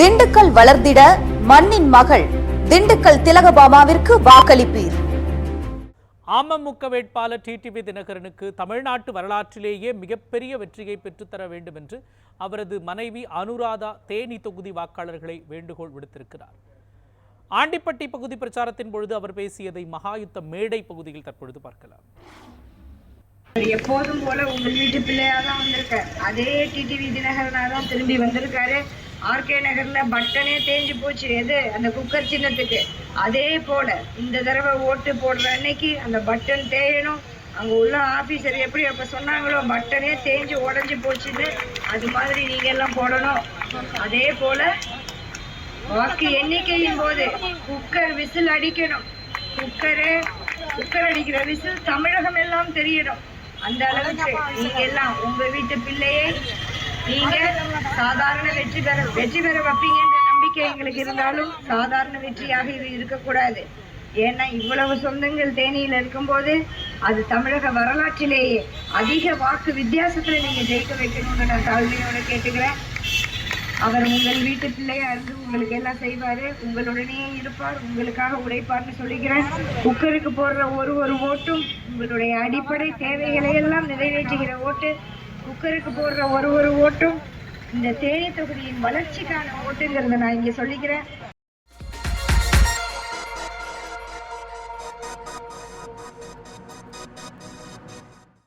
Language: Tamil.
திண்டுக்கல் வளர்ந்திட மண்ணின் மகள் திண்டுக்கல் திலகபாமாவிற்கு வாக்களிப்பீர். அமமுக வேட்பாளர் டிடிவி தினகரனுக்கு தமிழ்நாட்டு வரலாற்றிலேயே மிகப்பெரிய வெற்றியை பெற்றுத்தர வேண்டும் என்று அவரது மனைவி அனுராதா தேனி தொகுதி வாக்காளர்களை வேண்டுகோள் விடுத்திருக்கிறார். ஆண்டிப்பட்டி பகுதி பிரச்சாரத்தின் பொழுது அவர் பேசியதை மகாயுத்த மேடை பகுதியில் தற்பொழுது பார்க்கலாம். எப்போதும் போல உங்கள் வீட்டு பிள்ளையா தான் வந்திருக்கார். அதே டிடிவி தினகரனா தான் திரும்பி வந்திருக்காரு. ஆர்கே நகர்ல பட்டனே தேஞ்சு போச்சு. எது? அந்த குக்கர் சின்னத்துக்கு. அதே போல இந்த தடவை ஓட்டு போடுற அன்னைக்கு அந்த பட்டன் தேயணும். அங்க உள்ள ஆபீசர் எப்படி அப்ப சொன்னாங்களோ பட்டனே தேஞ்சு உடஞ்சி போச்சுன்னு அது மாதிரி நீங்க எல்லாம் போடணும். அதே போல வாக்கு எண்ணிக்கையின் போது குக்கர் விசில் அடிக்கணும். குக்கரு குக்கர் அடிக்கிற விசில் தமிழகம் எல்லாம் தெரியணும். அந்த அளவுக்கு நீங்க எல்லாம் உங்க வீட்டு பிள்ளையை நீங்க சாதாரண வெற்றி பெற வெற்றி பெற வைப்பீங்கன்ற நம்பிக்கை எங்களுக்கு இருந்தாலும் சாதாரண வெற்றியாக இது இருக்கக்கூடாது. ஏன்னா இவ்வளவு சொந்தங்கள் தேனியில இருக்கும்போது அது தமிழக வரலாற்றிலேயே அதிக வாக்கு வித்தியாசத்துல நீங்க ஜெயிக்க வைக்கணும்னு நான் தாழ்மையோட கேட்டுக்கிறேன். அவர் உங்கள் வீட்டு பிள்ளையா இருந்து உங்களுக்கு எல்லாம் செய்வாரு? உங்களுடனே இருப்பார் உங்களுக்காக உழைப்பார்னு சொல்லிக்கிறேன். குக்கருக்கு போடுற ஒரு ஒரு ஓட்டும் உங்களுடைய அடிப்படை தேவைகளை எல்லாம் நிறைவேற்றுகிற ஓட்டு. குக்கருக்கு போடுற ஒரு ஒரு ஓட்டும் இந்த தேனி தொகுதியின் வளர்ச்சிக்கான ஓட்டுங்கிறத நான் இங்க சொல்லிக்கிறேன்.